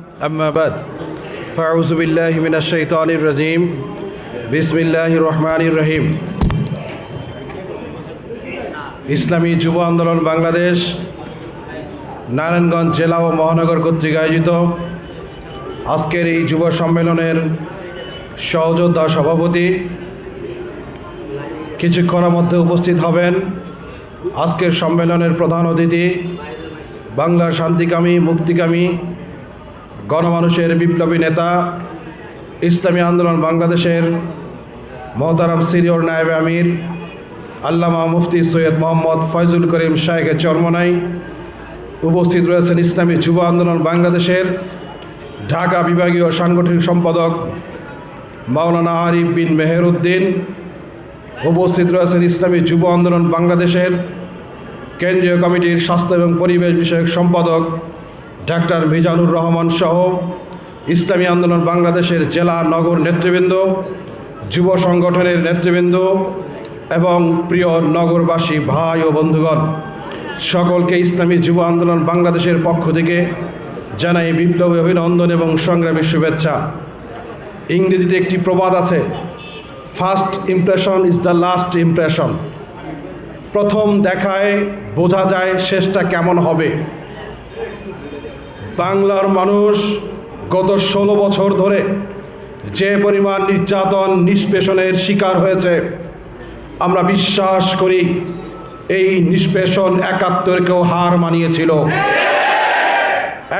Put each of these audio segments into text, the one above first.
أما بعد فأعوذ بالله من الشيطان الرجيم بسم الله الرحمن الرحيم ইসলামী যুব আন্দোলন বাংলাদেশ নারায়ণগঞ্জ জেলা ও মহানগর কর্তৃক আয়োজিত আজকের এই যুব সম্মেলনের সহযোদ্ধা সভাপতি কিছুক্ষণের মধ্যে উপস্থিত হবেন আজকের সম্মেলনের প্রধান অতিথি বাংলার শান্তিকামী মুক্তিকামী গণমানুষের বিপ্লবী নেতা, ইসলামী আন্দোলন বাংলাদেশের মহতারাম সিরিয়র নায়েব আমির, আল্লামা মুফতি সৈয়দ মোহাম্মদ ফয়জুল করিম শাহেখের চরমনাই উপস্থিত রয়েছেন ইসলামী যুব আন্দোলন বাংলাদেশের ঢাকা বিভাগীয় সাংগঠনিক সম্পাদক মাওলানা আরিফ বিন মেহের উদ্দিন উপস্থিত রয়েছেন ইসলামী যুব আন্দোলন বাংলাদেশের কেন্দ্রীয় কমিটির স্বাস্থ্য এবং পরিবেশ বিষয়ক সম্পাদক ডাক্তার মিজানুর রহমান সহ ইসলামী আন্দোলন বাংলাদেশের জেলা নগর নেতৃবৃন্দ, যুব সংগঠনের নেতৃবৃন্দ এবং প্রিয় নগরবাসী ভাই ও বন্ধুগণ, সকলকে ইসলামী যুব আন্দোলন বাংলাদেশের পক্ষ থেকে জানাই বিপ্লবী অভিনন্দন এবং সংগ্রামী শুভেচ্ছা। ইংরেজিতে একটি প্রবাদ আছে first impression is the last impression প্রথম দেখায় বোঝা যায় শেষটা কেমন হবে। বাংলার মানুষ গত ষোলো বছর ধরে যে পরিমাণ নির্যাতন, নিষ্পেষণের শিকার হয়েছে, আমরা বিশ্বাস করি এই নিষ্পেষণ একাত্তরকেও হার মানিয়েছিল।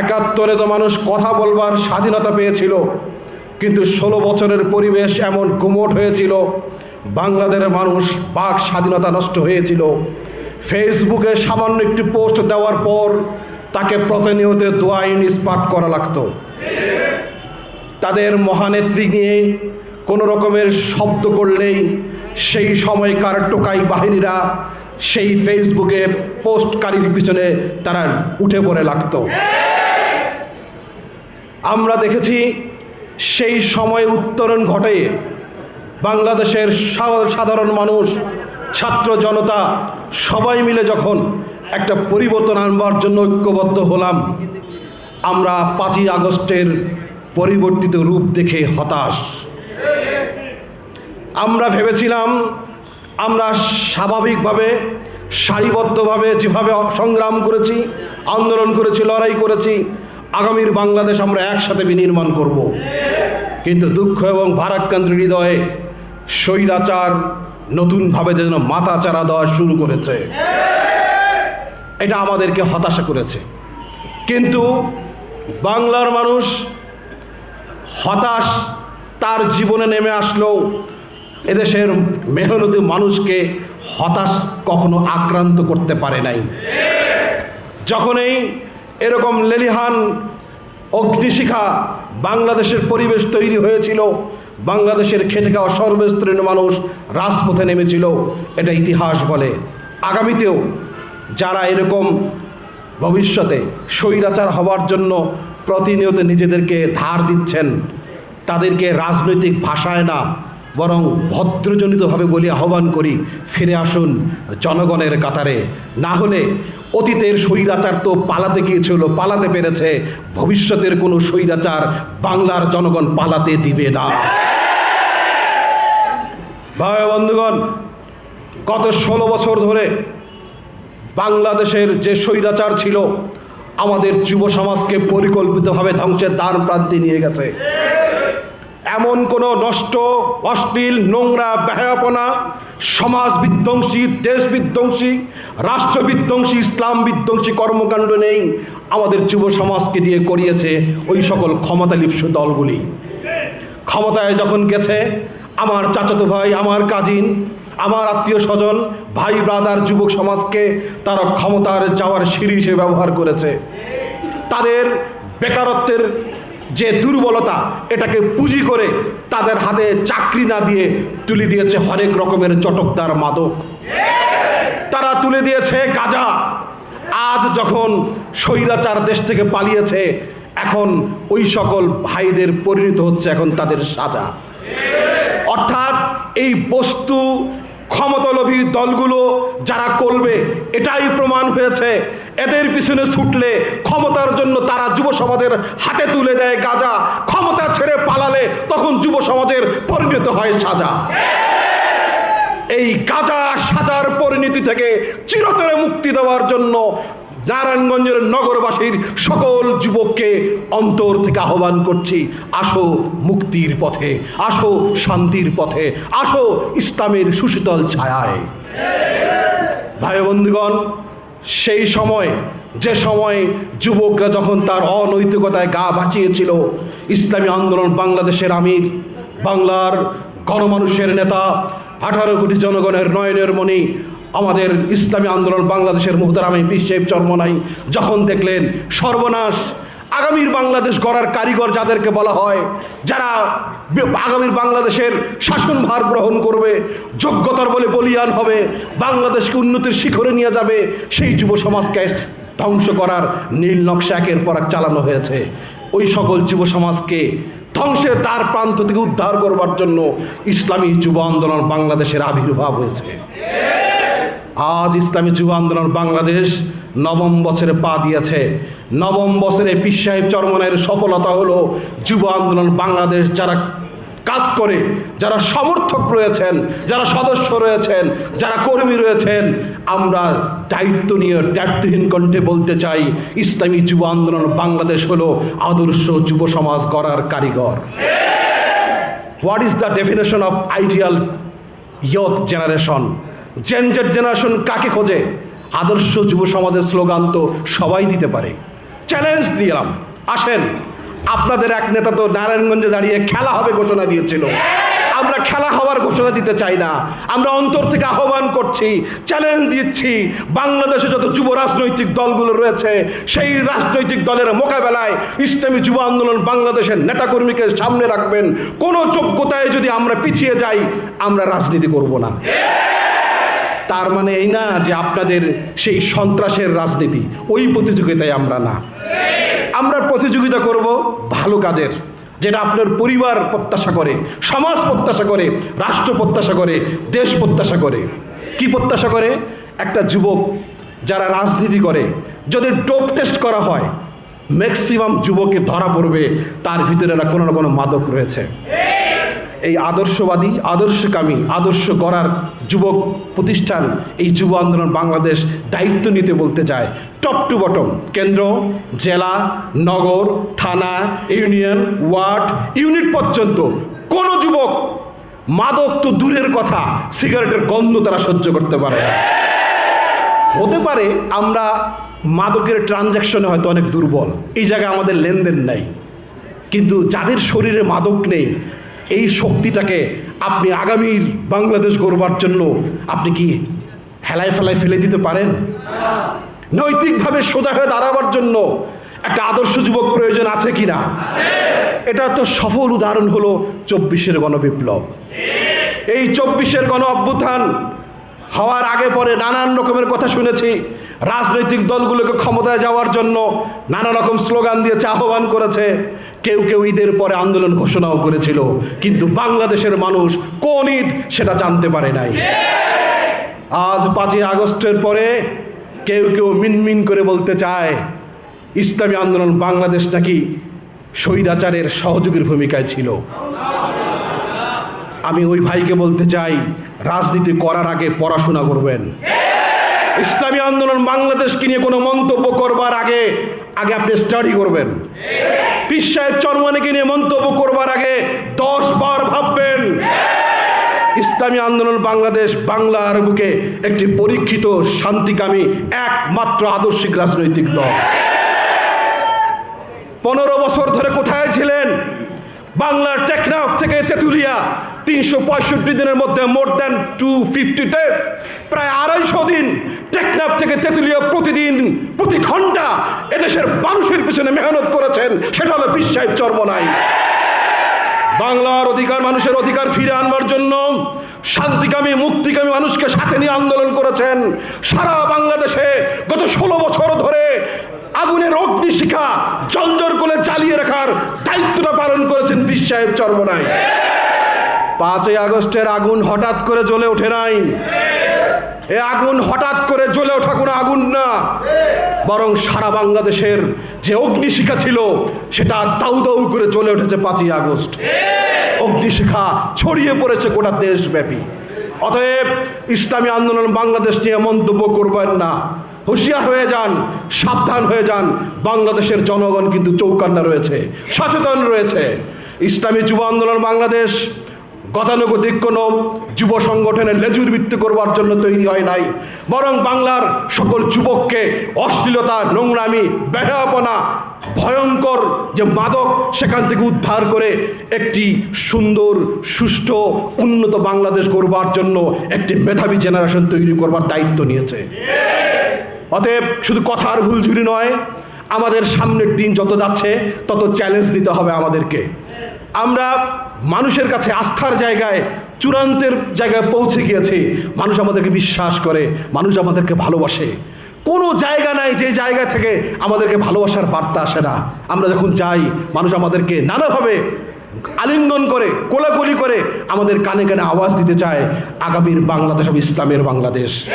একাত্তরে তো মানুষ কথা বলবার স্বাধীনতা পেয়েছিল, কিন্তু ষোলো বছরের পরিবেশ এমন গুমট হয়েছিল বাংলাদেশের মানুষ বাক স্বাধীনতা নষ্ট হয়েছিল। ফেসবুকে সামান্য একটি পোস্ট দেওয়ার পর তাকে প্রতিনিয়ত দোয়াইন ইস্পাট করা লাগতো। তাদের মহানেত্রী নিয়ে কোনো রকমের শব্দ করলেই সেই সময়কার টোকাই বাহিনীরা সেই ফেসবুকে পোস্টকারীর পিছনে তারা উঠে পড়ে লাগতো। আমরা দেখেছি সেই সময় উত্তরণ ঘটে। বাংলাদেশের সাধারণ মানুষ, ছাত্র জনতা সবাই মিলে যখন একটা পরিবর্তন আনবার জন্য ঐক্যবদ্ধ হলাম। আমরা পাঁচই আগস্টের পরিবর্তিত রূপ দেখে হতাশ। আমরা ভেবেছিলাম, আমরা স্বাভাবিকভাবে, সারিবদ্ধভাবে যেভাবে সংগ্রাম করেছি, আন্দোলন করেছি, লড়াই করেছি, আগামীর বাংলাদেশ আমরা একসাথে বিনির্মাণ করব। কিন্তু দুঃখ এবং ভারাক্রান্ত হৃদয়ে স্বৈরাচার নতুনভাবে যেন মাথা চারা দেওয়া শুরু করেছে। এটা আমাদেরকে হতাশা করেছে। কিন্তু বাংলার মানুষ হতাশ, তার জীবনে নেমে আসলেও এদেশের মেহনতি মানুষকে হতাশ কখনো আক্রান্ত করতে পারে নাই। যখনই এরকম লেলিহান অগ্নিশিখা বাংলাদেশের পরিবেশ তৈরি হয়েছিল, বাংলাদেশের খেটে খাওয়া সর্বস্তরের মানুষ রাজপথে নেমেছিল, এটা ইতিহাস বলে। আগামীতেও যারা এরকম ভবিষ্যতে স্বৈরাচার হওয়ার জন্য প্রতিনিয়ত নিজেদেরকে ধার দিচ্ছেন, তাদেরকে রাজনৈতিক ভাষায় না, বরং ভদ্রজনিতভাবে বলি আহ্বান করি, ফিরে আসুন জনগণের কাতারে। না হলে অতীতের স্বৈরাচার তো পালাতে গিয়েছিল, পালাতে পেরেছে, ভবিষ্যতের কোনো স্বৈরাচার বাংলার জনগণ পালাতে দিবে না। ভাই বন্ধুগণ, গত ষোলো বছর ধরে বাংলাদেশের যে স্বৈরাচার ছিল, আমাদের যুব সমাজকে পরিকল্পিতভাবে ধ্বংসের দ্বার প্রান্তে নিয়ে গেছে। এমন কোনো নষ্ট, অশ্লীল, নোংরা, ব্যয়াপনা, সমাজ বিধ্বংসী, দেশ বিধ্বংসী, রাষ্ট্র বিধ্বংসী, ইসলাম বিধ্বংসী কর্মকাণ্ড নেই আমাদের যুব সমাজকে দিয়ে করিয়েছে ওই সকল ক্ষমতালিপ্স দলগুলি। ক্ষমতায় যখন গেছে, আমার চাচাতো ভাই, আমার কাজিন আমার আত্মীয় স্বজন, ভাই ব্রাদার যুবক সমাজকে তারা ক্ষমতার যাওয়ার সিঁড়ি হিসেবে ব্যবহার করেছে। তাদের বেকারত্বের যে দুর্বলতা, এটাকে পুঁজি করে তাদের হাতে চাকরি না দিয়ে তুলে দিয়েছে হরেক রকমের চটকদার মাদক। তারা তুলে দিয়েছে গাজা। আজ যখন স্বৈরাচার দেশ থেকে পালিয়েছে, এখন ওই সকল ভাইদের পরিণত হচ্ছে এখন তাদের সাজা। অর্থাৎ এই বস্তু ক্ষমতালোভী দলগুলো যারা করবে, এটাই প্রমাণ হয়েছে। এদের পিছনে ছুটলে ক্ষমতার জন্য তারা যুব সমাজের হাতে তুলে দেয় গাজা। ক্ষমতা ছেড়ে পালালে তখন যুব সমাজের পরিণত হয় সাজা। এই গাজা সাজার পরিণতি থেকে চিরতরে মুক্তি দেওয়ার জন্য নারায়ণগঞ্জের নগরবাসীর সকল যুবককে অন্তর থেকে আহ্বান করছি, আসো মুক্তির পথে, আসো শান্তির পথে, আসো ইসলামের সুশীতল ছায়ায়। ভাই বন্ধুগণ, সেই সময়, যে সময় যুবকরা যখন তার অনৈতিকতায় গা বাঁচিয়েছিল, ইসলামী আন্দোলন বাংলাদেশের আমির, বাংলার গণমানুষের নেতা, আঠারো কোটি জনগণের নয়নের মণি আমাদের ইসলামী আন্দোলন বাংলাদেশের মুহতারামী পিসেব চর্মনাই যখন দেখলেন সর্বনাশ আগামীর বাংলাদেশ গড়ার কারিগর যাদেরকে বলা হয়, যারা আগামীর বাংলাদেশের শাসনভার গ্রহণ করবে, যোগ্যতার বলে বলিয়ান হবে, বাংলাদেশকে উন্নতির শিখরে নিয়ে যাবে, সেই যুব সমাজকে ধ্বংস করার নীল নকশা একের পর এক চালানো হয়েছে। ওই সকল যুব সমাজকে ধ্বংসের তার প্রান্ত থেকে উদ্ধার করবার জন্য ইসলামী যুব আন্দোলন বাংলাদেশের আবির্ভাব হয়েছে। আজ ইসলামী যুব আন্দোলন বাংলাদেশ নবম বছরে পা দিয়েছে। নবম বছরে পীর সাহেব চরমনের সফলতা হলো যুব আন্দোলন বাংলাদেশ যারা কাজ করে, যারা সমর্থক রয়েছেন, যারা সদস্য রয়েছেন, যারা কর্মী রয়েছেন, আমরা দায়িত্ব নিয়ে দায়িত্বহীন কণ্ঠে বলতে চাই, ইসলামী যুব আন্দোলন বাংলাদেশ হলো আদর্শ যুব সমাজ গড়ার কারিগর। What is the definition of ideal youth generation Gen Z generation কাকে খোঁজে? আদর্শ যুব সমাজের স্লোগান তো সবাই দিতে পারে। চ্যালেঞ্জ দিলাম আসেন, আপনাদের এক নেতা তো নারায়ণগঞ্জে দাঁড়িয়ে খেলা হবে ঘোষণা দিয়েছিল। আমরা খেলা হওয়ার ঘোষণা দিতে চাই না। আমরা অন্তর থেকে আহ্বান করছি চ্যালেঞ্জ দিচ্ছি। বাংলাদেশে যত যুব রাজনৈতিক দলগুলো রয়েছে, সেই রাজনৈতিক দলের মোকাবেলায় ইসলামী যুব আন্দোলন বাংলাদেশের নেতাকর্মীকে সামনে রাখবেন। কোনো যোগ্যতায় যদি আমরা পিছিয়ে যাই, আমরা রাজনীতি করব না। তার মানে এই না যে আপনাদের সেই সন্ত্রাসের রাজনীতি, ওই প্রতিযোগিতায় আমরা না। আমরা প্রতিযোগিতা করব ভালো কাজের, যেটা আপনার পরিবার প্রত্যাশা করে, সমাজ প্রত্যাশা করে, রাষ্ট্র প্রত্যাশা করে, দেশ প্রত্যাশা করে। কি প্রত্যাশা করে? একটা যুবক যারা রাজনীতি করে, যদি ডোপ টেস্ট করা হয়, ম্যাক্সিমাম যুবকে ধরা পড়বে, তার ভিতরে কোনো না কোনো মাদক রয়েছে। এই আদর্শবাদী, আদর্শকামী, আদর্শ গড়ার যুবক প্রতিষ্ঠান এই যুব আন্দোলন বাংলাদেশ দায়িত্ব নিতে বলতে চায়। টপ টু বটম কেন্দ্র, জেলা, নগর, থানা, ইউনিয়ন, ওয়ার্ড, ইউনিট পর্যন্ত কোনো যুবক মাদক তো দূরের কথা, সিগারেটের গন্ধ তারা সহ্য করতে পারে হতে পারে আমরা মাদকের ট্রানজ্যাকশনে হয়তো অনেক দুর্বল, এই জায়গায় আমাদের লেনদেন নাই। কিন্তু যাদের শরীরে মাদক নেই এই শক্তিটাকে আপনি আগামীর বাংলাদেশ গড়বার জন্য আপনি কি হেলায় ফেলায় ফেলে দিতে পারেন? নৈতিকভাবে সোজা হয়ে দাঁড়াবার জন্য একটা আদর্শ যুবক প্রয়োজন আছে কি না এটা তো সফল উদাহরণ হলো চব্বিশের গণবিপ্লব। এই চব্বিশের গণ অভ্যুত্থান হওয়ার আগে পরে নানান রকমের কথা শুনেছি। রাজনৈতিক দলগুলোকে ক্ষমতায় যাওয়ার জন্য নানা রকম স্লোগান দিয়েছে আহ্বান করেছে। কেউ কেউ ঈদের পরে আন্দোলন ঘোষণাও করেছিল, কিন্তু বাংলাদেশের মানুষ কোন ঈদ সেটা জানতে পারে নাই। আজ পাঁচই আগস্টের পরে কেউ কেউ মিনমিন করে বলতে চায়, ইসলামী আন্দোলন বাংলাদেশ নাকি স্বৈরাচারের সহযোগীর ভূমিকায় ছিল। আমি ওই ভাইকে বলতে চাই, রাজনীতি করার আগে পড়াশোনা করবেন। ইসলামী আন্দোলন বাংলাদেশকে নিয়ে কোনো মন্তব্য করবার আগে আগে আপনি স্টাডি করবেন। পীর সাহেব চরমানিকে নিয়ে মন্তব্য করবার আগে দশ বার ভাববেন, ইসলামী আন্দোলন বাংলাদেশ বাংলার বুকে একটি পরীক্ষিত, শান্তিকামী, একমাত্র আদর্শিক রাজনৈতিক দল। পনেরো বছর ধরে কোথায় ছিলেন? বাংলার টেকনাফ থেকে তেঁতুলিয়া, তিনশো পঁয়ষট্টি দিনের মধ্যে more than two fifty days প্রায় আড়াইশো দিন টেকনাফ থেকে তেঁতুলিয়া প্রতিদিন প্রতি ঘণ্টা এদেশের মানুষের পিছনে মেহনত করেছেন, সেটা হলো পীর সাহেব চর্মনাই বাংলার অধিকার মানুষের অধিকার ফিরে আনবার জন্য শান্তিকামী, মুক্তিকামী মানুষকে সাথে নিয়ে আন্দোলন করেছেন। সারা বাংলাদেশে গত ষোলো বছর ধরে আগুনের অগ্নিশিখা জঞ্জর করে জ্বালিয়ে রাখার দায়িত্বটা পালন করেছেন পীর সাহেব পাঁচই আগস্টের আগুন হঠাৎ করে জ্বলে ওঠে নাই। এ আগুন হঠাৎ করে জ্বলে ওঠা কোনো আগুন না। বরং সারা বাংলাদেশের যে অগ্নিশিখা ছিল, সেটা দাউ দাউ করে জ্বলে উঠেছে পাঁচই আগস্ট। অগ্নিশিখা ছড়িয়ে পড়েছে গোটা দেশব্যাপী। অতএব ইসলামী আন্দোলন বাংলাদেশ নিয়ে মন্তব্য করবেন না। হুঁশিয়ার হয়ে যান, সাবধান হয়ে যান। বাংলাদেশের জনগণ কিন্তু চৌকান্না রয়েছে, সচেতন রয়েছে। ইসলামী যুব আন্দোলন বাংলাদেশ গতানুগতিক কোনো যুব সংগঠনের লেজুর ভিত্তি করবার জন্য তৈরি হয় নাই। বরং বাংলার সকল যুবককে অশ্লীলতা, নোংরামি বেহাপনা ভয়ঙ্কর যে মাদক, সেখান থেকে উদ্ধার করে একটি সুন্দর, সুষ্ঠু, উন্নত বাংলাদেশ গড়বার জন্য একটি মেধাবী জেনারেশন তৈরি করবার দায়িত্ব নিয়েছে। অতএব শুধু কথার ভুলঝুরি নয়, আমাদের সামনের দিন যত যাচ্ছে, তত চ্যালেঞ্জ দিতে হবে আমাদেরকে। আমরা মানুষের কাছে আস্থার জায়গায়, চূড়ান্তের জায়গায় পৌঁছে গিয়েছে। মানুষ আমাদেরকে বিশ্বাস করে, মানুষ আমাদেরকে ভালোবাসে। কোনো জায়গা নাই যে জায়গা থেকে আমাদেরকে ভালোবাসার বার্তা আসে না। আমরা যখন যাই, মানুষ আমাদেরকে নানাভাবে আলিঙ্গন করে, কোলাকুলি করে আমাদের কানে কানে আওয়াজ দিতে চায়, আগামীর বাংলাদেশ হবে ইসলামের বাংলাদেশ।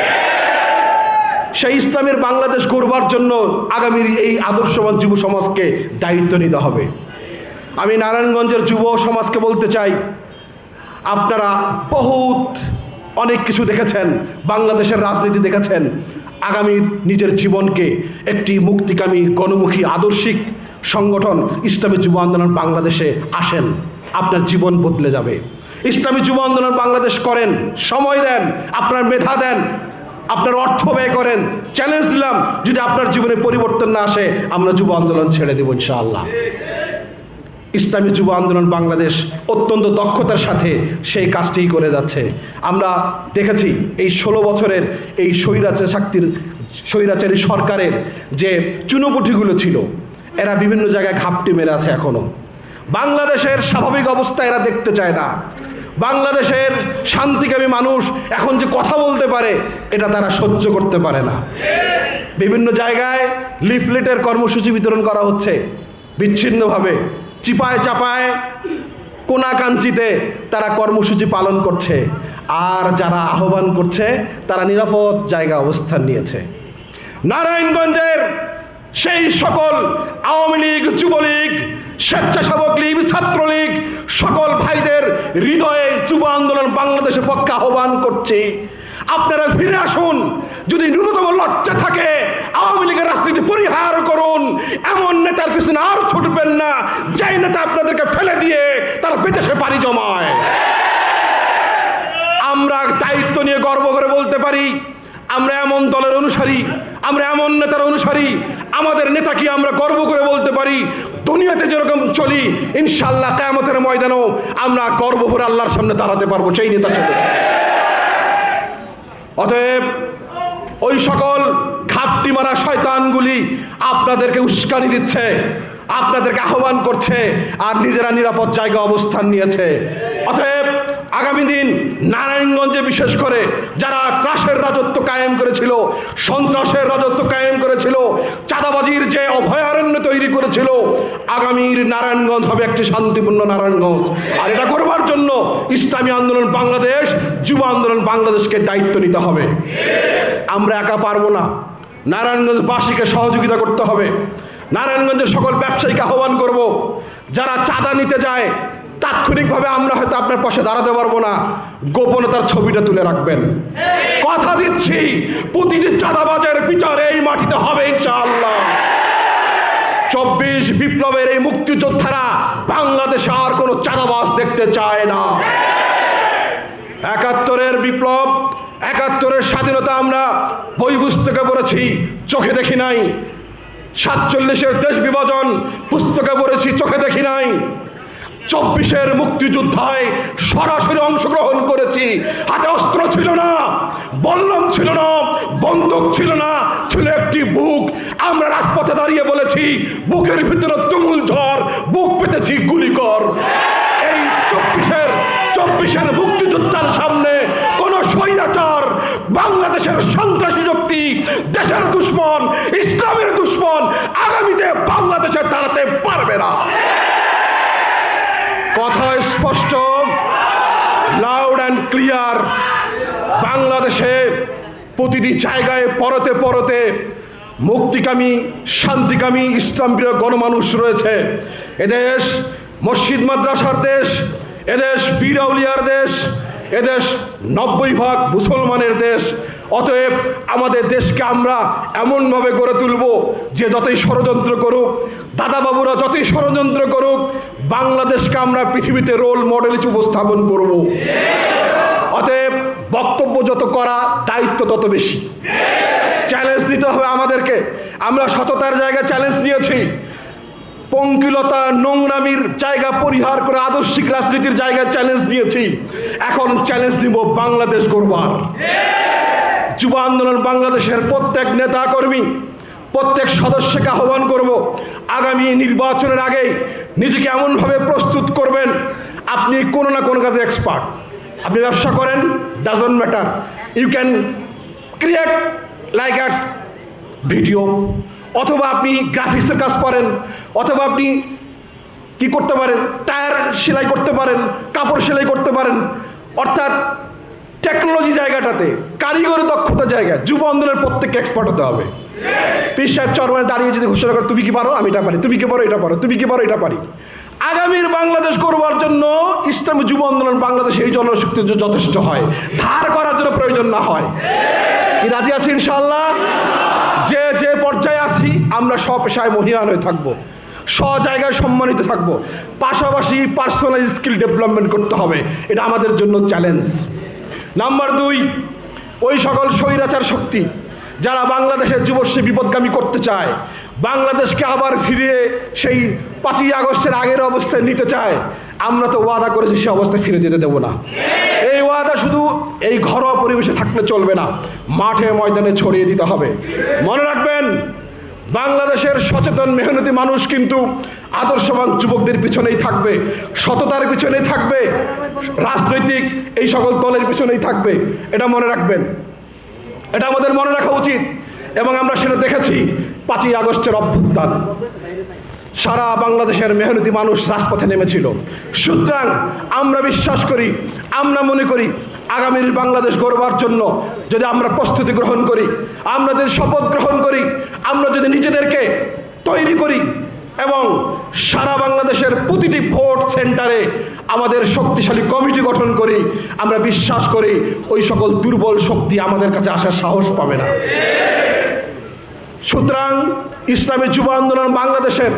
সেই ইসলামের বাংলাদেশ গড়বার জন্য আগামীর এই আদর্শবান যুব সমাজকে দায়িত্ব নিতে হবে। আমি নারায়ণগঞ্জের যুব সমাজকে বলতে চাই, আপনারা বহুত অনেক কিছু দেখেছেন, বাংলাদেশের রাজনীতি দেখেছেন, আগামী নিজের জীবনকে একটি মুক্তিকামী, গণমুখী, আদর্শিক সংগঠন ইসলামী যুব আন্দোলন বাংলাদেশে আসেন, আপনার জীবন বদলে যাবে। ইসলামী যুব আন্দোলন বাংলাদেশ করেন, সময় দেন, আপনার মেধা দেন, আপনার অর্থ ব্যয় করেন চ্যালেঞ্জ দিলাম, যদি আপনার জীবনে পরিবর্তন না আসে, আমরা যুব আন্দোলন ছেড়ে দেবো ইনশাআল্লাহ। ইসলামী যুব আন্দোলন বাংলাদেশ অত্যন্ত দক্ষতার সাথে সেই কাজটিই করে যাচ্ছে। আমরা দেখেছি এই ষোলো বছরের এই স্বৈরাচার শক্তির, স্বৈরাচারী সরকারের যে চুনোপুঠিগুলো ছিল, এরা বিভিন্ন জায়গায় ঘাপটি মেরে আছে এখনও বাংলাদেশের স্বাভাবিক অবস্থা এরা দেখতে চায় না। বাংলাদেশের শান্তিকামী মানুষ এখন যে কথা বলতে পারে, এটা তারা সহ্য করতে পারে না। বিভিন্ন জায়গায় লিফলেটের কর্মসূচি বিতরণ করা হচ্ছে। বিচ্ছিন্নভাবে চিপায় চাপায় কোনাকাঞ্চিতে তারা কর্মসূচি পালন করছে। আর যারা আহ্বান করছে, তারা নিরাপদ জায়গা অবস্থান নিয়েছে। নারায়ণগঞ্জের সেই সকল আওয়ামী লীগ, যুবলীগ, স্বেচ্ছাসেবক লীগ, ছাত্রলীগ, সকল ভাইদের হৃদয়ে যুব আন্দোলন বাংলাদেশের পক্ষে আহ্বান করছি। আপনারা ফিরে আসুন। যদি ন্যূনতম লজ্জা থাকে, আওয়ামী লীগের রাজনীতি পরিহার করুন। এমন নেতার পিছনে আর ছুটবেন না। যেই নেতা আপনাদেরকে ফেলে দিয়ে তার বিদেশে পাড়ি জমায়। আমরা দায়িত্ব নিয়ে গর্ব করে বলতে পারি, আমরা এমন দলের অনুসারী, আমরা এমন নেতার অনুসারী। আমাদের নেতাকে আমরা গর্ব করে বলতে পারি, দুনিয়াতে যেরকম চলি ইনশাল্লাহ কেয়ামতের ময়দানেও আমরা গর্ব করে আল্লাহর সামনে দাঁড়াতে পারব। সেই নেতা চলে। অতএব ওই সকল ঘাপটি মারা শয়তানগুলি আপনাদেরকে উস্কানি দিচ্ছে, আপনাদেরকে আহ্বান করছে আর নিজেরা নিরাপদ জায়গা অবস্থান নিয়েছে। অতএব আগামী দিন নারায়ণগঞ্জে বিশেষ করে যারা ত্রাসের রাজত্ব কায়েম করেছিল, সন্ত্রাসের রাজত্ব কায়েম করেছিল, চাঁদাবাজির যে অভয়ারণ্য তৈরি করেছিল আগামীর নারায়ণগঞ্জ হবে একটি শান্তিপূর্ণ নারায়ণগঞ্জ। আর এটা করবার জন্য ইসলামী আন্দোলন বাংলাদেশ, যুব আন্দোলন বাংলাদেশকে দায়িত্ব নিতে হবে। আমরা একা পারব না। নারায়ণগঞ্জবাসীকে সহযোগিতা করতে হবে। নারায়ণগঞ্জের সকল ব্যবসায়ীকে আহ্বান করব। যারা চাঁদা নিতে যায়, তাৎক্ষণিকভাবে আমরা হয়তো আপনার পাশে দাঁড়াতে পারব না। গোপনে তার ছবিটা তুলে রাখবেন। কথা দিচ্ছি, প্রতিটি চাঁদাবাজের বিচার এই মাটিতে হবে ইনশাআল্লাহ। চব্বিশ বিপ্লবের এই মুক্তিযোদ্ধারা বাংলাদেশে আর কোনো চাঁদাবাস দেখতে চায় না। একাত্তরের বিপ্লব, একাত্তরের স্বাধীনতা আমরা বই পুস্তকে পড়েছি, চোখে দেখি নাই। সাতচল্লিশের দেশ বিভাজন, পুস্তকে পড়েছি, চোখে দেখি নাই। চব্বিশের মুক্তিযুদ্ধায় সরাসরি অংশগ্রহণ করেছি। হাতে অস্ত্র ছিল না, বল্লম ছিল না, বন্দুক ছিল না, ছিল একটি বুক। আমরা রাজপথে দাঁড়িয়ে বলেছি, বুকের ভিতরে তুমুল ঝড়, বুক পেতেছি গুলিকর। এই চব্বিশের চব্বিশের মুক্তিযোদ্ধার সামনে কোন স্বৈরাচার, বাংলাদেশের সন্ত্রাসী শক্তি, দেশের দুশ্মন, ইসলামের দুশ্মন, আগামীতে বাংলাদেশে দাঁড়াতে পারবে না। কথা স্পষ্ট লাউড অ্যান্ড ক্লিয়ার বাংলাদেশে প্রতিটি জায়গায় পরতে পরতে মুক্তিকামী, শান্তিকামী, ইসলামপ্রিয় গণমানুষ রয়েছে। এদেশ মসজিদ মাদ্রাসার দেশ, এদেশ বীরউলিয়ার দেশ, এদেশ নব্বই ভাগ মুসলমানের দেশ অতএব আমাদের দেশকে আমরা এমনভাবে গড়ে তুলব যে যতই ষড়যন্ত্র করুক, দাদাবাবুরা যতই ষড়যন্ত্র করুক, বাংলাদেশকে আমরা পৃথিবীতে রোল মডেল হিসেবে উপস্থাপন করব। অতএব বক্তব্য যত করা, দায়িত্ব তত বেশি। চ্যালেঞ্জ নিতে হবে আমাদেরকে। আমরা সততার জায়গায় চ্যালেঞ্জ নিয়েছি। পঙ্কিলতা, নোংরামির জায়গা পরিহার করে আদর্শিক রাজনীতির জায়গায় চ্যালেঞ্জ নিয়েছি। এখন চ্যালেঞ্জ নিব বাংলাদেশ গড়বার। যুব আন্দোলন বাংলাদেশের প্রত্যেক নেতা কর্মী প্রত্যেক সদস্যকে আহ্বান করব, আগামী নির্বাচনের আগে নিজেকে এমনভাবে প্রস্তুত করবেন, আপনি কোনো না কোনো কাজে এক্সপার্ট আপনি ব্যবসা করেন doesn't matter you can create like ads video অথবা আপনি গ্রাফিক্সের কাজ করেন, অথবা আপনি কি করতে পারেন টায়ার সেলাই করতে পারেন, কাপড় সেলাই করতে পারেন, অর্থাৎ টেকনোলজি জায়গাটাতে, কারিগরি দক্ষতা জায়গায় যুব আন্দোলনের প্রত্যেককে এক্সপার্ট হতে হবে। পীর সাহেব চরমানে দাঁড়িয়ে যদি ঘোষণা করে, তুমি কি পারো? আমি এটা পারি। তুমি কি পারো? এটা পারো। তুমি কি পারো? এটা পারি। আগামীর বাংলাদেশ করবার জন্য ইসলামী যুব আন্দোলন বাংলাদেশ এই জনশক্তি যথেষ্ট হয়। ধার করার জন্য প্রয়োজন না হয়। কি রাজি আছি ইনশাল্লাহ যে যে পর্যায়ে আছি, আমরা স্বপেশায় মহিয়ান হয়ে থাকব। স্ব জায়গায় সম্মানিত থাকব। পাশাপাশি পার্সোনাল স্কিল ডেভেলপমেন্ট করতে হবে। এটা আমাদের জন্য চ্যালেঞ্জ নাম্বার দুই, ওই সকল স্বৈরাচার শক্তি যারা বাংলাদেশের যুবশ্রী বিপদগামী করতে চায়, বাংলাদেশকে আবার ফিরিয়ে সেই পাঁচই আগস্টের আগের অবস্থায় নিতে চায়, আমরা তো ওয়াদা করেছি সে অবস্থায় ফিরে যেতে দেবো না। এই ওয়াদা শুধু এই ঘরোয়া পরিবেশে থাকলে চলবে না, মাঠে ময়দানে ছড়িয়ে দিতে হবে। মনে রাখবেন বাংলাদেশের সচেতন মেহনতি মানুষ কিন্তু আদর্শবান যুবকদের পিছনেই থাকবে, সততার পিছনেই থাকবে, রাজনৈতিক এই সকল দলের পিছনেই থাকবে। এটা মনে রাখবেন। এটা আমাদের মনে রাখা উচিত এবং আমরা সেটা দেখেছি পাঁচই আগস্টের অভ্যুত্থান। সারা বাংলাদেশের মেহনতি মানুষ রাজপথে নেমেছিল। সুতরাং আমরা বিশ্বাস করি, আমরা মনে করি আগামীর বাংলাদেশ গড়বার জন্য যদি আমরা প্রস্তুতি গ্রহণ করি, আমরা যদি শপথ গ্রহণ করি, আমরা যদি নিজেদেরকে তৈরি করি এবং সারা বাংলাদেশের প্রতিটি ভোট সেন্টারে আমাদের শক্তিশালী কমিটি গঠন করি, আমরা বিশ্বাস করি ওই সকল দুর্বল শক্তি আমাদের কাছে আসার সাহস পাবে না। সুতরাং ইসলামী যুব আন্দোলন বাংলাদেশের